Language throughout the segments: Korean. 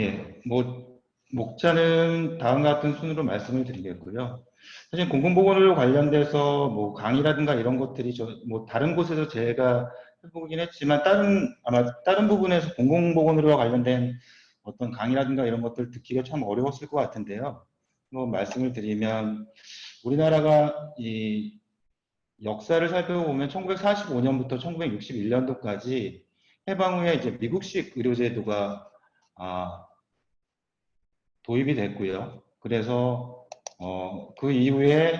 예, 뭐 목차는 다음과 같은 순으로 말씀을 드리겠고요. 사실 공공보건의료 관련돼서 뭐 강의라든가 이런 것들이 저 뭐 다른 곳에서 제가 해보긴 했지만 다른 아마 다른 부분에서 공공보건의료와 관련된 어떤 강의라든가 이런 것들 듣기가 참 어려웠을 것 같은데요. 뭐 말씀을 드리면 우리나라가 이 역사를 살펴보면 1945년부터 1961년도까지 해방 후에 이제 미국식 의료제도가 아, 도입이 됐고요. 그래서 어, 그 이후에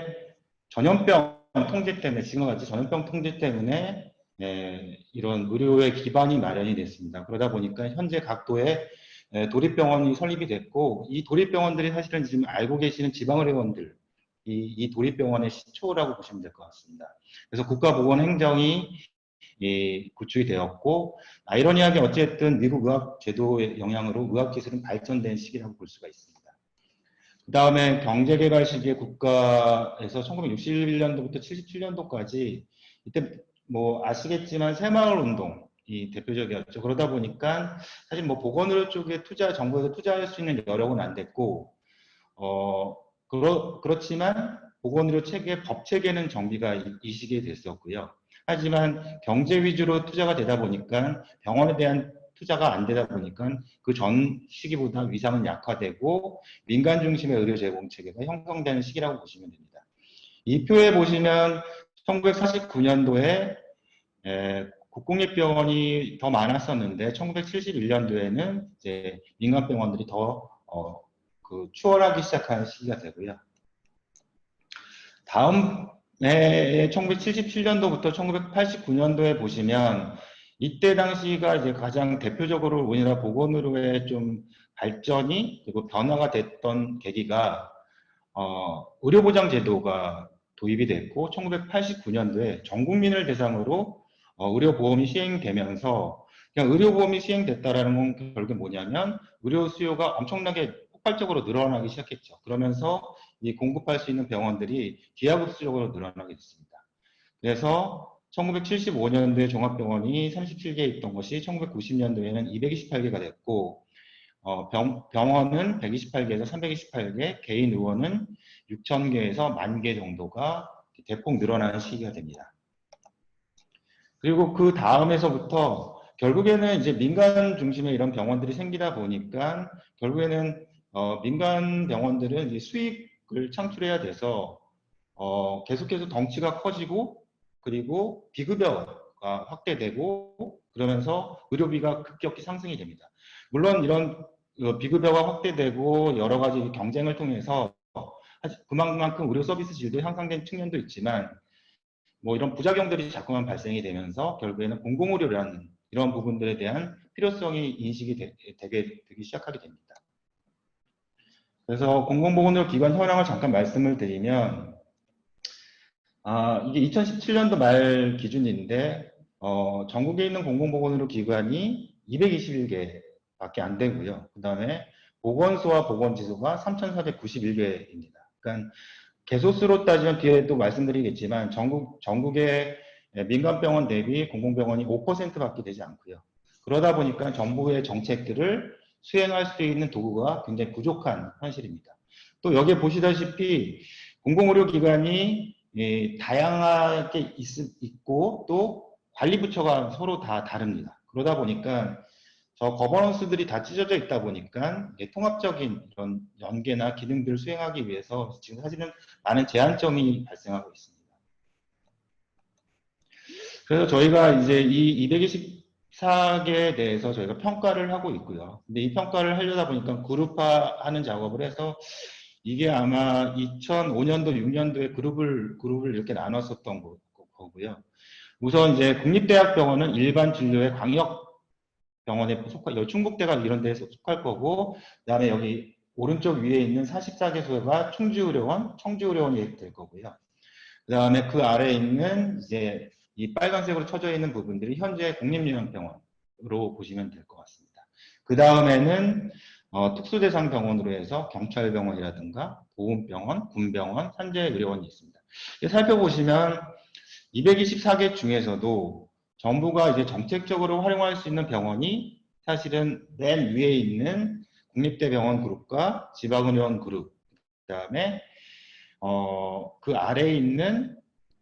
전염병 통제 때문에 지금과 같이 전염병 통제 때문에 예, 이런 의료의 기반이 마련이 됐습니다. 그러다 보니까 현재 각도에 예, 도립병원이 설립이 됐고 이 도립병원들이 사실은 지금 알고 계시는 지방의료원들 이, 이 도립병원의 시초라고 보시면 될 것 같습니다. 그래서 국가보건행정이 이, 구축이 되었고 아이러니하게 어쨌든 미국 의학 제도의 영향으로 의학 기술은 발전된 시기라고 볼 수가 있습니다. 그 다음에 경제개발 시기에 국가에서 1961년도부터 77년도까지 이때 뭐 아시겠지만 새마을 운동 이 대표적이었죠. 그러다 보니까 사실 뭐 보건의료 쪽에 투자 정부에서 투자할 수 있는 여력은 안 됐고 어 그렇 그렇지만 보건의료 체계 법 체계는 정비가 이, 이 시기에 됐었고요. 하지만 경제 위주로 투자가 되다 보니까 병원에 대한 투자가 안 되다 보니까 그 전 시기보다 위상은 약화되고 민간 중심의 의료 제공 체계가 형성되는 시기라고 보시면 됩니다. 이 표에 보시면 1949년도에 국공립병원이 더 많았었는데 1971년도에는 이제 민간 병원들이 더 어, 그 추월하기 시작하는 시기가 되고요. 다음 해 1977년도부터 1989년도에 보시면 이때 당시가 이제 가장 대표적으로 우리나라 보건의료의 좀 발전이 그리고 변화가 됐던 계기가 어, 의료보장 제도가 도입이 됐고 1989년도에 전 국민을 대상으로 어, 의료보험이 시행되면서 그냥 의료보험이 시행됐다라는 건 결국 뭐냐면 의료 수요가 엄청나게 폭발적으로 늘어나기 시작했죠. 그러면서 이 공급할 수 있는 병원들이 기하급수적으로 늘어나게 됐습니다. 그래서 1975년도에 종합병원이 37개 있던 것이 1990년도에는 228개가 됐고 어, 병, 병원은 128개에서 328개, 개인 의원은 6,000개에서 1만 개 정도가 대폭 늘어나는 시기가 됩니다. 그리고 그 다음에서부터 결국에는 이제 민간 중심의 이런 병원들이 생기다 보니까 결국에는 어, 민간 병원들은 이제 수익을 창출해야 돼서 어, 계속해서 덩치가 커지고 그리고 비급여가 확대되고 그러면서 의료비가 급격히 상승이 됩니다. 물론 이런 비급여가 확대되고 여러 가지 경쟁을 통해서 그만큼 의료 서비스 질도 향상된 측면도 있지만 뭐 이런 부작용들이 자꾸만 발생이 되면서 결국에는 공공의료라는 이런 부분들에 대한 필요성이 인식이 되, 되게 되기 시작하게 됩니다. 그래서 공공보건의료 기관 현황을 잠깐 말씀을 드리면 아, 이게 2017년도 말 기준인데 어, 전국에 있는 공공보건의료 기관이 221개밖에 안 되고요. 그 다음에 보건소와 보건지소가 3,491개입니다. 그러니까 개소수로 따지면 뒤에도 말씀드리겠지만 전국 전국의 민간병원 대비 공공병원이 5%밖에 되지 않고요. 그러다 보니까 정부의 정책들을 수행할 수 있는 도구가 굉장히 부족한 현실입니다. 또 여기 에 보시다시피 공공의료기관이 다양하게 있, 고또 관리부처가 서로 다 다릅니다. 그러다 보니까 저 거버넌스들이 다 찢어져 있다 보니까 통합적인 이런 연계나 기능들을 수행하기 위해서 지금 사실은 많은 제한점이 발생하고 있습니다. 그래서 저희가 이제 이 224개에 대해서 저희가 평가를 하고 있고요. 근데 이 평가를 하려다 보니까 그룹화하는 작업을 해서 이게 아마 2005년도, 6년도에 그룹을, 그룹을 이렇게 나눴었던 거, 고요 우선 이제 국립대학병원은 일반 진료의 광역 병원에 속할, 충북대가 이런 데에 속할 거고, 그 다음에 여기 오른쪽 위에 있는 44개 소가 충주의료원, 청주의료원이 될 거고요. 그 다음에 그 아래에 있는 이제 이 빨간색으로 쳐져 있는 부분들이 현재 국립요양병원으로 보시면 될 것 같습니다. 그 다음에는 어, 특수대상 병원으로 해서 경찰병원이라든가 보훈병원, 군병원, 산재의료원이 있습니다. 살펴보시면 224개 중에서도 정부가 이제 정책적으로 활용할 수 있는 병원이 사실은 맨 위에 있는 국립대병원 그룹과 지방의료원 그룹, 그 다음에 어, 그 아래에 있는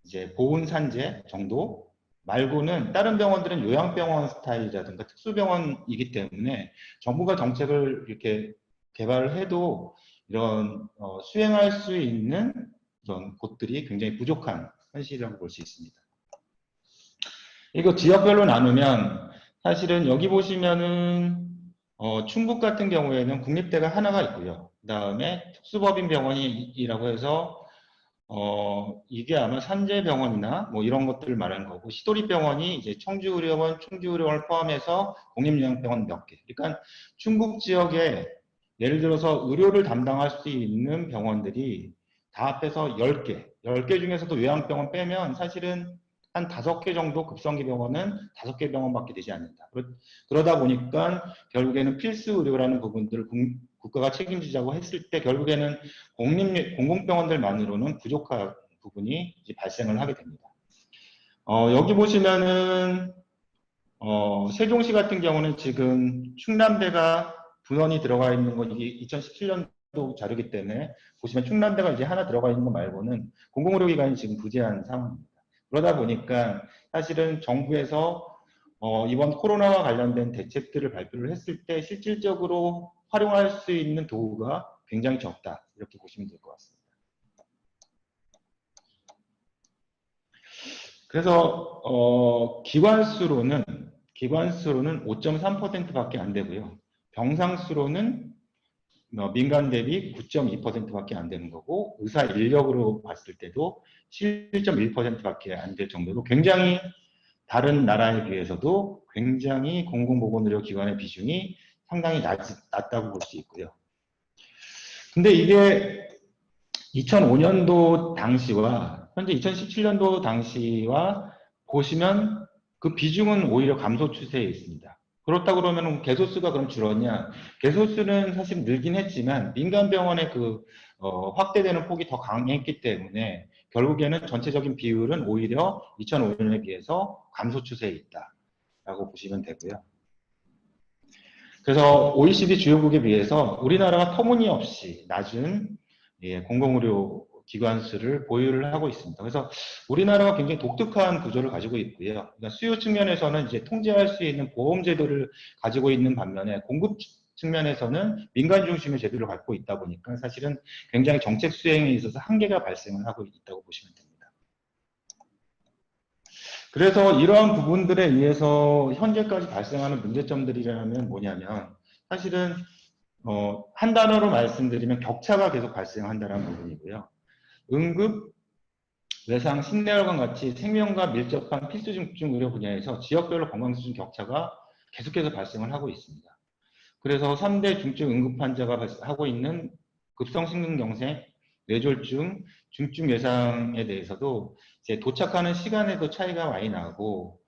이제 보훈산재 정도 말고는 다른 병원들은 요양병원 스타일이라든가 특수병원이기 때문에 정부가 정책을 이렇게 개발을 해도 이런 어, 수행할 수 있는 그런 곳들이 굉장히 부족한 현실이라고 볼 수 있습니다. 이거 지역별로 나누면 사실은 여기 보시면은 어, 충북 같은 경우에는 국립대가 하나가 있고요. 그 다음에 특수법인 병원이라고 해서 어, 이게 아마 산재병원이나 뭐 이런 것들을 말하는 거고, 시도리 병원이 이제 청주의료원, 충주의료원을 포함해서 공립요양병원 몇 개. 그러니까 충북 지역에 예를 들어서 의료를 담당할 수 있는 병원들이 다 합해서 10개, 10개 중에서도 요양병원 빼면 사실은 한 5개 정도 급성기 병원은 5개 병원밖에 되지 않는다. 그러, 그러다 보니까 결국에는 필수 의료라는 부분들을 국, 국가가 책임지자고 했을 때 결국에는 공립, 공공병원들만으로는 부족한 부분이 발생을 하게 됩니다. 어, 여기 보시면은 어, 세종시 같은 경우는 지금 충남대가 분원이 들어가 있는 건 이게 2017년도 자료기 때문에 보시면 충남대가 이제 하나 들어가 있는 거 말고는 공공의료기관이 지금 부재한 상황입니다. 그러다 보니까 사실은 정부에서 어, 이번 코로나와 관련된 대책들을 발표를 했을 때 실질적으로 활용할 수 있는 도구가 굉장히 적다. 이렇게 보시면 될 것 같습니다. 그래서 어, 기관수로는 기관수로는 5.3%밖에 안 되고요. 병상수로는 어, 민간 대비 9.2%밖에 안 되는 거고 의사 인력으로 봤을 때도 7.1%밖에 안 될 정도로 굉장히 다른 나라에 비해서도 굉장히 공공보건의료 기관의 비중이 상당히 낮, 낮다고 볼 수 있고요. 근데 이게 2005년도 당시와 현재 2017년도 당시와 보시면 그 비중은 오히려 감소 추세에 있습니다. 그렇다 그러면 개소수가 그럼 줄었냐? 개소수는 사실 늘긴 했지만 민간 병원의 그 어, 확대되는 폭이 더 강했기 때문에 결국에는 전체적인 비율은 오히려 2005년에 비해서 감소 추세에 있다라고 보시면 되고요. 그래서 OECD 주요국에 비해서 우리나라가 터무니없이 낮은 예, 공공의료 기관 수를 보유를 하고 있습니다. 그래서 우리나라가 굉장히 독특한 구조를 가지고 있고요. 그러니까 수요 측면에서는 이제 통제할 수 있는 보험 제도를 가지고 있는 반면에 공급 측면에서는 민간 중심의 제도를 갖고 있다 보니까 사실은 굉장히 정책 수행에 있어서 한계가 발생을 하고 있다고 보시면 됩니다. 그래서 이러한 부분들에 의해서 현재까지 발생하는 문제점들이라면 뭐냐면 사실은 어, 한 단어로 말씀드리면 격차가 계속 발생한다는 부분이고요. 응급, 외상, 심내혈관 같이 생명과 밀접한 필수 중증 의료 분야에서 지역별로 건강 수준 격차가 계속해서 발생을 하고 있습니다. 그래서 3대 중증 응급 환자가 하고 있는 급성 심근경색, 뇌졸중, 중증 외상에 대해서도 이제 도착하는 시간에도 차이가 많이 나고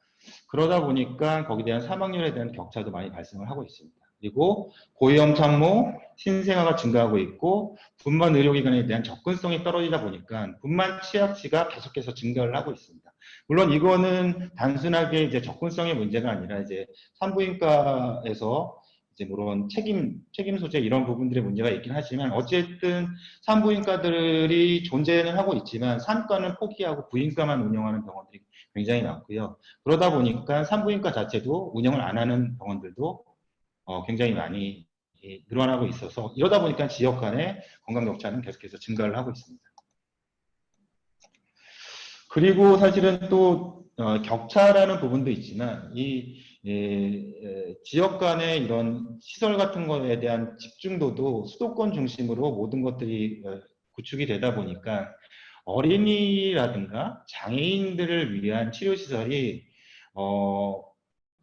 그러다 보니까 거기에 대한 사망률에 대한 격차도 많이 발생을 하고 있습니다. 그리고 고위험 참모, 신생아가 증가하고 있고 분만 의료기관에 대한 접근성이 떨어지다 보니까 분만 치약치가 계속해서 증가를 하고 있습니다. 물론 이거는 단순하게 이제 접근성의 문제가 아니라 이제 산부인과에서 이제 물론 책임 책임 소재 이런 부분들의 문제가 있긴 하지만 어쨌든 산부인과들이 존재는 하고 있지만 산과는 포기하고 부인과만 운영하는 병원들이 굉장히 많고요. 그러다 보니까 산부인과 자체도 운영을 안 하는 병원들도 어, 굉장히 많이 늘어나고 있어서 이러다 보니까 지역 간의 건강 격차는 계속해서 증가를 하고 있습니다. 그리고 사실은 또 어, 격차라는 부분도 있지만 이 예, 지역 간의 이런 시설 같은 거에 대한 집중도도 수도권 중심으로 모든 것들이 어, 구축이 되다 보니까 어린이라든가 장애인들을 위한 치료시설이 어,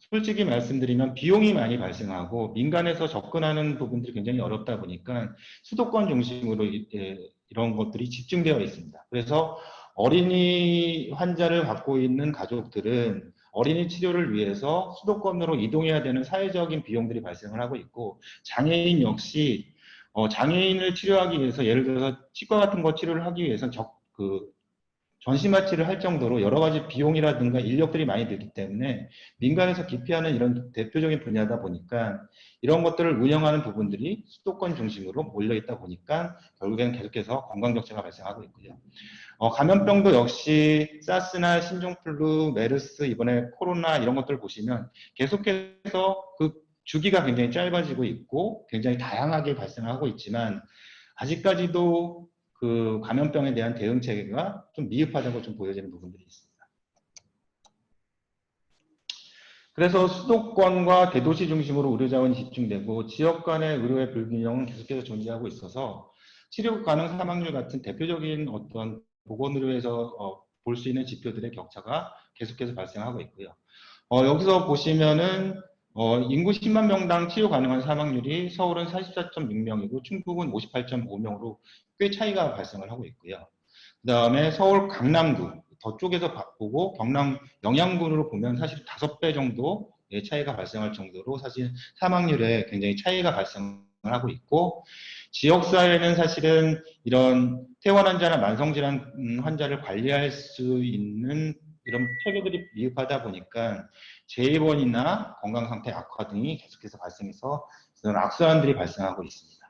솔직히 말씀드리면 비용이 많이 발생하고 민간에서 접근하는 부분들이 굉장히 어렵다 보니까 수도권 중심으로 예, 이런 것들이 집중되어 있습니다. 그래서 어린이 환자를 갖고 있는 가족들은 어린이 치료를 위해서 수도권으로 이동해야 되는 사회적인 비용들이 발생을 하고 있고 장애인 역시 어, 장애인을 치료하기 위해서 예를 들어서 치과 같은 거 치료를 하기 위해서 적, 그 전시 마취를 할 정도로 여러 가지 비용이라든가 인력들이 많이 들기 때문에 민간에서 기피하는 이런 대표적인 분야다 보니까 이런 것들을 운영하는 부분들이 수도권 중심으로 몰려 있다 보니까 결국에는 계속해서 관광 격차가 발생하고 있고요. 어, 감염병도 역시 사스나 신종플루, 메르스, 이번에 코로나 이런 것들 보시면 계속해서 그 주기가 굉장히 짧아지고 있고 굉장히 다양하게 발생하고 있지만 아직까지도 그 감염병에 대한 대응 체계가 좀 미흡하다고 좀 보여지는 부분들이 있습니다. 그래서 수도권과 대도시 중심으로 의료 자원이 집중되고 지역 간의 의료의 불균형은 계속해서 존재하고 있어서 치료 가능 사망률 같은 대표적인 어떤 보건의료에서 어, 볼 수 있는 지표들의 격차가 계속해서 발생하고 있고요. 어, 여기서 보시면은 어, 인구 10만 명당 치료 가능한 사망률이 서울은 44.6명이고 충북은 58.5명으로 꽤 차이가 발생을 하고 있고요. 그 다음에 서울 강남구 더 쪽에서 보고 경남 영양군으로 보면 사실 5배 정도의 차이가 발생할 정도로 사실 사망률에 굉장히 차이가 발생을 하고 있고 지역사회는 사실은 이런 퇴원 환자나 만성질환 음, 환자를 관리할 수 있는 이런 체계들이 미흡하다 보니까 재입원이나 건강 상태 악화 등이 계속해서 발생해서 이런 악순환들이 발생하고 있습니다.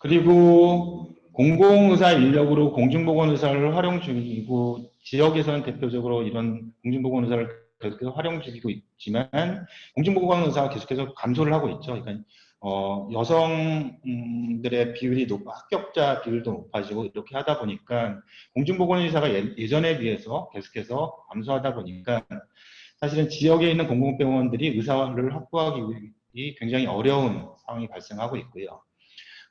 그리고 공공의사 인력으로 공중보건의사를 활용 중이고 지역에서는 대표적으로 이런 공중보건의사를 계속해서 활용 중이고 있지만 공중보건 의사가 계속해서 감소를 하고 있죠. 그러니까 어, 여성들의 비율이 높아 합격자 비율도 높아지고 이렇게 하다 보니까 공중보건의사가 예, 전에 비해서 계속해서 감소하다 보니까 사실은 지역에 있는 공공병원들이 의사를 확보하기 굉장히 어려운 상황이 발생하고 있고요.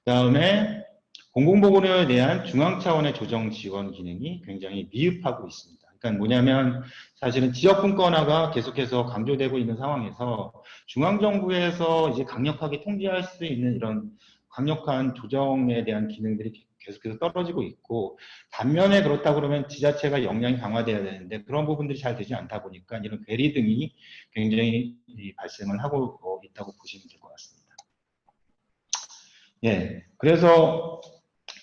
그 다음에 공공보건의료에 대한 중앙 차원의 조정 지원 기능이 굉장히 미흡하고 있습니다. 그러니까 뭐냐면 사실은 지역 분권화가 계속해서 강조되고 있는 상황에서 중앙정부에서 이제 강력하게 통제할 수 있는 이런 강력한 조정에 대한 기능들이 계속해서 떨어지고 있고 반면에 그렇다 그러면 지자체가 역량이 강화돼야 되는데 그런 부분들이 잘 되지 않다 보니까 이런 괴리 등이 굉장히 발생을 하고 있다고 보시면 될 것 같습니다. 예, 그래서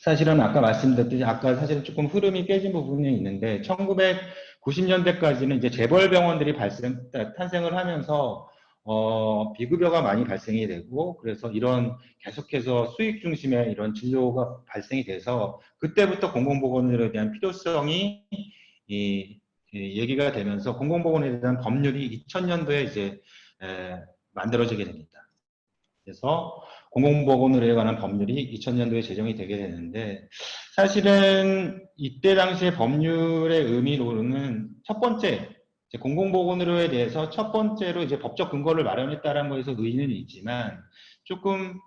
사실은 아까 말씀드렸듯이 아까 사실은 조금 흐름이 깨진 부분이 있는데 1990년대까지는 이제 재벌 병원들이 발생 탄생을 하면서 어, 비급여가 많이 발생이 되고 그래서 이런 계속해서 수익 중심의 이런 진료가 발생이 돼서 그때부터 공공보건에 대한 필요성이 이, 이 얘기가 되면서 공공보건에 대한 법률이 2000년도에 이제 에, 만들어지게 됩니다. 그래서 공공보건의료에 관한 법률이 2000년도에 제정이 되게 되는데 사실은 이때 당시의 법률의 의미로는 첫 번째 공공보건의료에 대해서 첫 번째로 이제 법적 근거를 마련했다는 거에서 의의는 있지만 조금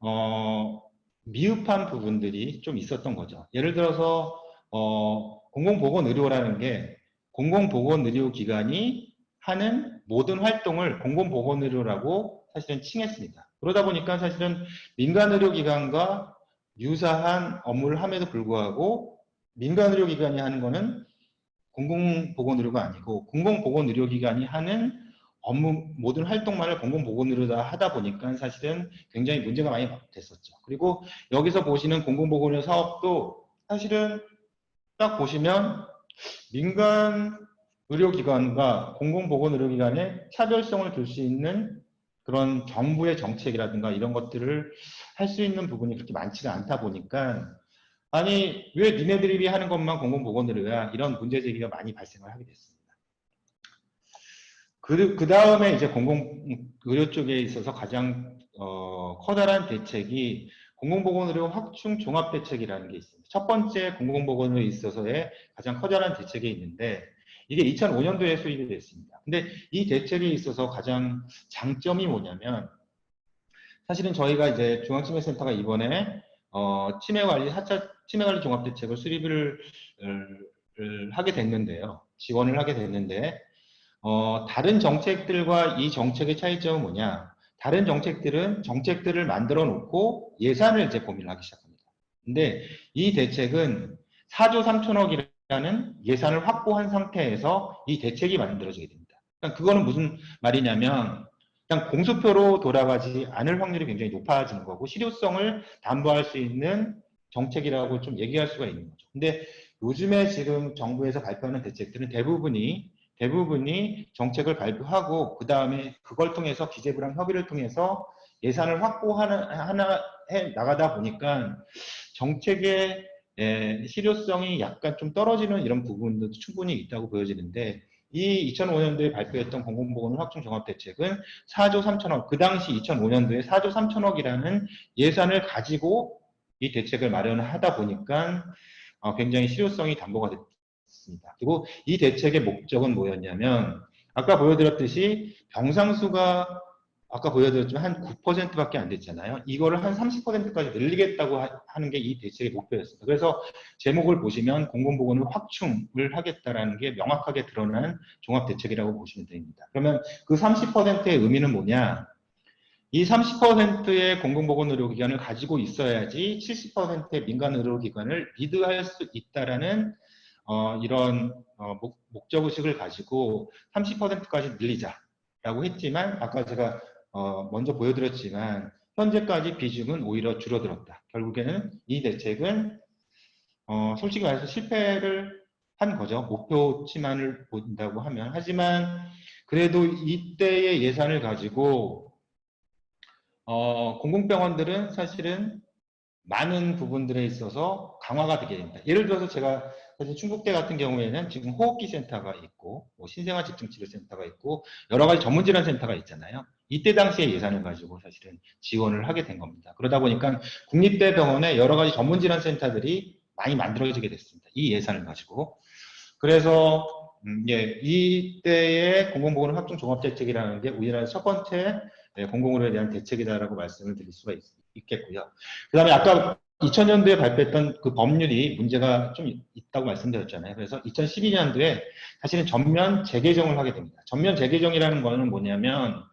어, 미흡한 부분들이 좀 있었던 거죠. 예를 들어서 어, 공공보건의료라는 게 공공보건의료기관이 하는 모든 활동을 공공보건의료라고 사실은 칭했습니다. 그러다 보니까 사실은 민간 의료기관과 유사한 업무를 함에도 불구하고 민간 의료기관이 하는 거는 공공보건의료가 아니고 공공보건의료기관이 하는 업무 모든 활동만을 공공보건의료다 하다 보니까 사실은 굉장히 문제가 많이 됐었죠. 그리고 여기서 보시는 공공보건의료 사업도 사실은 딱 보시면 민간 의료기관과 공공보건의료기관의 차별성을 둘 수 있는 그런 정부의 정책이라든가 이런 것들을 할 수 있는 부분이 그렇게 많지가 않다 보니까 아니 왜 니네들이 하는 것만 공공보건의료야 이런 문제 제기가 많이 발생을 하게 됐습니다. 그, 그 다음에 이제 공공의료 쪽에 있어서 가장 어, 커다란 대책이 공공보건의료 확충 종합대책이라는 게 있습니다. 첫 번째 공공보건의료에 있어서의 가장 커다란 대책이 있는데 이게 2005년도에 수립이 됐습니다. 근데 이 대책에 있어서 가장 장점이 뭐냐면 사실은 저희가 이제 중앙치매센터가 이번에 어, 치매관리 4차 치매관리 종합대책을 수립을 을, 하게 됐는데요. 지원을 하게 됐는데 어, 다른 정책들과 이 정책의 차이점은 뭐냐? 다른 정책들은 정책들을 만들어 놓고 예산을 이제 고민을 하기 시작합니다. 근데 이 대책은 4조 3천억이라는 라는 예산을 확보한 상태에서 이 대책이 만들어지게 됩니다. 그러니까 그거는 무슨 말이냐면 그냥 공수표로 돌아가지 않을 확률이 굉장히 높아지는 거고 실효성을 담보할 수 있는 정책이라고 좀 얘기할 수가 있는 거죠. 근데 요즘에 지금 정부에서 발표하는 대책들은 대부분이 대부분이 정책을 발표하고 그 다음에 그걸 통해서 기재부랑 협의를 통해서 예산을 확보하는 하나 해 나가다 보니까 정책의 에, 실효성이 약간 좀 떨어지는 이런 부분도 충분히 있다고 보여지는데 이 2005년도에 발표했던 공공보건 확충 종합 대책은 4조 3천억, 그 당시 2005년도에 4조 3천억이라는 예산을 가지고 이 대책을 마련을 하다 보니까 어, 굉장히 실효성이 담보가 됐습니다. 그리고 이 대책의 목적은 뭐였냐면 아까 보여드렸듯이 병상수가 아까 보여드렸지만 한 9%밖에 안 됐잖아요. 이거를 한 30%까지 늘리겠다고 하, 하는 게 이 대책의 목표였습니다. 그래서 제목을 보시면 공공보건을 확충을 하겠다라는 게 명확하게 드러난 종합대책이라고 보시면 됩니다. 그러면 그 30%의 의미는 뭐냐? 이 30%의 공공보건 의료기관을 가지고 있어야지 70%의 민간 의료기관을 리드할 수 있다라는 어, 이런 어, 목, 목적의식을 가지고 30%까지 늘리자 라고 했지만 아까 제가 어, 먼저 보여드렸지만 현재까지 비중은 오히려 줄어들었다. 결국에는 이 대책은 어, 솔직히 말해서 실패를 한 거죠. 목표치만을 본다고 하면 하지만 그래도 이때의 예산을 가지고 어, 공공병원들은 사실은 많은 부분들에 있어서 강화가 되게 됩니다. 예를 들어서 제가 사실 충북대 같은 경우에는 지금 호흡기 센터가 있고 뭐 신생아 집중치료 센터가 있고 여러 가지 전문질환 센터가 있잖아요. 이때 당시에 예산을 가지고 사실은 지원을 하게 된 겁니다. 그러다 보니까 국립대 병원에 여러 가지 전문질환 센터들이 많이 만들어지게 됐습니다. 이 예산을 가지고. 그래서 음, 예, 이때의 공공보건 확충 종합대책이라는 게 우리나라 첫 번째 예, 공공의료에 대한 대책이다라고 말씀을 드릴 수가 있, 있겠고요. 그 다음에 아까 2000년도에 발표했던 그 법률이 문제가 좀 있다고 말씀드렸잖아요. 그래서 2012년도에 사실은 전면 재개정을 하게 됩니다. 전면 재개정이라는 거는 뭐냐면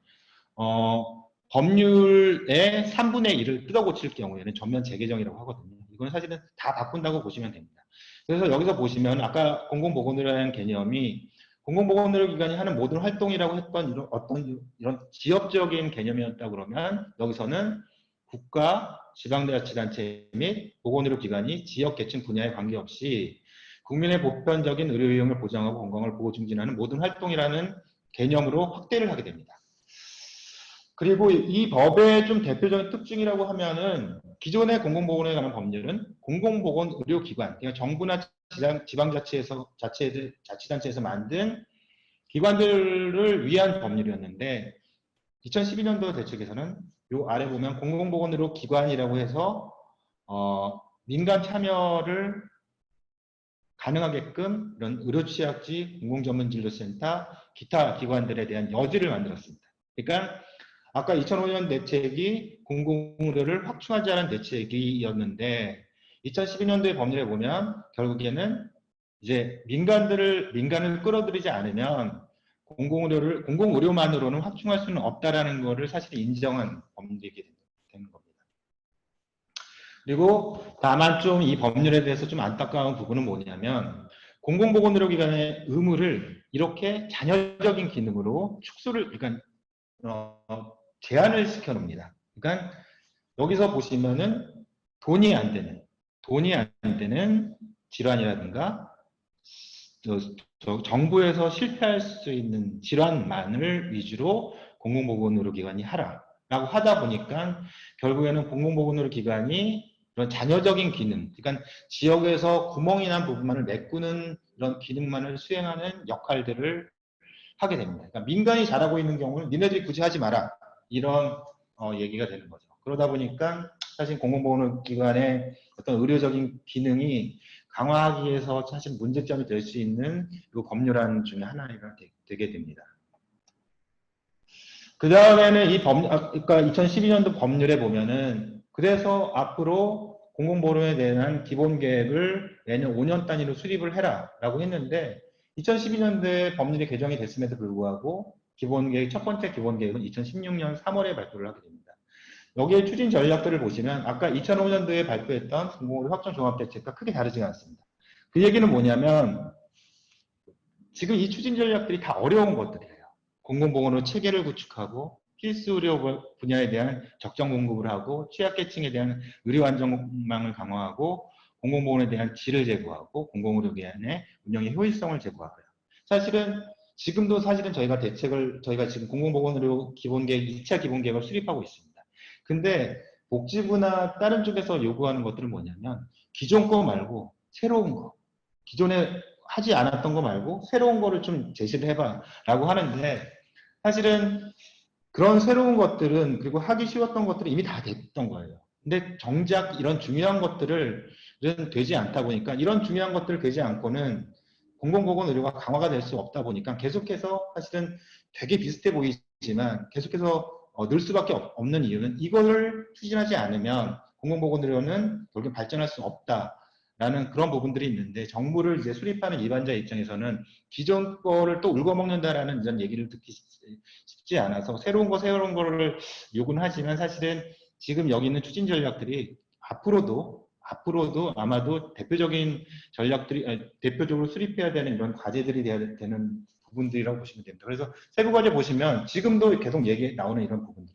어, 법률의 3분의 1을 뜯어 고칠 경우에는 전면 재개정이라고 하거든요. 이건 사실은 다 바꾼다고 보시면 됩니다. 그래서 여기서 보시면 아까 공공보건의료라는 개념이 공공보건의료기관이 하는 모든 활동이라고 했던 이런 어떤 이런 지역적인 개념이었다 그러면 여기서는 국가, 지방자치단체 및 보건의료기관이 지역 계층 분야에 관계없이 국민의 보편적인 의료 이용을 보장하고 건강을 보호 증진하는 모든 활동이라는 개념으로 확대를 하게 됩니다. 그리고 이 법의 좀 대표적인 특징이라고 하면은 기존의 공공보건에 관한 법률은 공공보건 의료기관, 그러니까 정부나 지방, 자치에서 자치 자치단체에서 만든 기관들을 위한 법률이었는데 2012년도 대책에서는 요 아래 보면 공공보건 의료기관이라고 해서 어, 민간 참여를 가능하게끔 이런 의료취약지, 공공전문진료센터, 기타 기관들에 대한 여지를 만들었습니다. 그러니까 아까 2005년 대책이 공공의료를 확충하자는 대책이었는데 2012년도의 법률에 보면 결국에는 이제 민간들을 민간을 끌어들이지 않으면 공공의료를 공공의료만으로는 확충할 수는 없다라는 것을 사실 인정한 법률이 되는 겁니다. 그리고 다만 좀 이 법률에 대해서 좀 안타까운 부분은 뭐냐면 공공보건의료기관의 의무를 이렇게 잔여적인 기능으로 축소를 그러니까 어, 제한을 시켜 놓습니다. 그러니까 여기서 보시면은 돈이 안 되는 돈이 안 되는 질환이라든가 저, 저 정부에서 실패할 수 있는 질환만을 위주로 공공보건의료기관이 하라라고 하다 보니까 결국에는 공공보건의료기관이 그런 잔여적인 기능, 그러니까 지역에서 구멍이 난 부분만을 메꾸는 이런 기능만을 수행하는 역할들을 하게 됩니다. 그러니까 민간이 잘하고 있는 경우는 니네들이 굳이 하지 마라. 이런 어, 얘기가 되는 거죠. 그러다 보니까 사실 공공보건기관의 어떤 의료적인 기능이 강화하기 위해서 사실 문제점이 될 수 있는 이 법률안 중에 하나가 되, 게 됩니다. 그 다음에는 이 법, 아, 그러니까 2012년도 법률에 보면은 그래서 앞으로 공공보건에 대한 기본 계획을 내년 5년 단위로 수립을 해라라고 했는데 2012년도에 법률이 개정이 됐음에도 불구하고 기본 계획, 첫 번째 기본 계획은 2016년 3월에 발표를 하게 됩니다. 여기에 추진 전략들을 보시면 아까 2005년도에 발표했던 공공의료 확정 종합대책과 크게 다르지 않습니다. 그 얘기는 뭐냐면 지금 이 추진 전략들이 다 어려운 것들이에요. 공공보건으로 체계를 구축하고 필수 의료 분야에 대한 적정 공급을 하고 취약계층에 대한 의료 안전망을 강화하고 공공보건에 대한 질을 제고하고 공공의료기관의 운영의 효율성을 제고하고요. 사실은 지금도 사실은 저희가 대책을 저희가 지금 공공보건의료 기본계획 2차 기본계획을 수립하고 있습니다. 근데 복지부나 다른 쪽에서 요구하는 것들은 뭐냐면 기존 거 말고 새로운 거 기존에 하지 않았던 거 말고 새로운 거를 좀 제시를 해봐 라고 하는데 사실은 그런 새로운 것들은 그리고 하기 쉬웠던 것들이 이미 다 됐던 거예요. 근데 정작 이런 중요한 것들은 되지 않다 보니까 이런 중요한 것들 되지 않고는 공공보건 의료가 강화가 될 수 없다 보니까 계속해서 사실은 되게 비슷해 보이지만 계속해서 어, 늘 수밖에 없- 없는 이유는 이거를 추진하지 않으면 공공보건 의료는 결국 발전할 수 없다 라는 그런 부분들이 있는데 정부를 이제 수립하는 일반자 입장에서는 기존 거를 또 울거먹는다라는 이런 얘기를 듣기 쉽- 쉽지 않아서 새로운 거 새로운 거를 요구는 하지만 사실은 지금 여기 있는 추진 전략들이 앞으로도 앞으로도 아마도 대표적인 전략들이 아니, 대표적으로 수립해야 되는 이런 과제들이 돼야 되는 부분들이라고 보시면 됩니다. 그래서 세부 과제 보시면 지금도 계속 얘기 나오는 이런 부분들.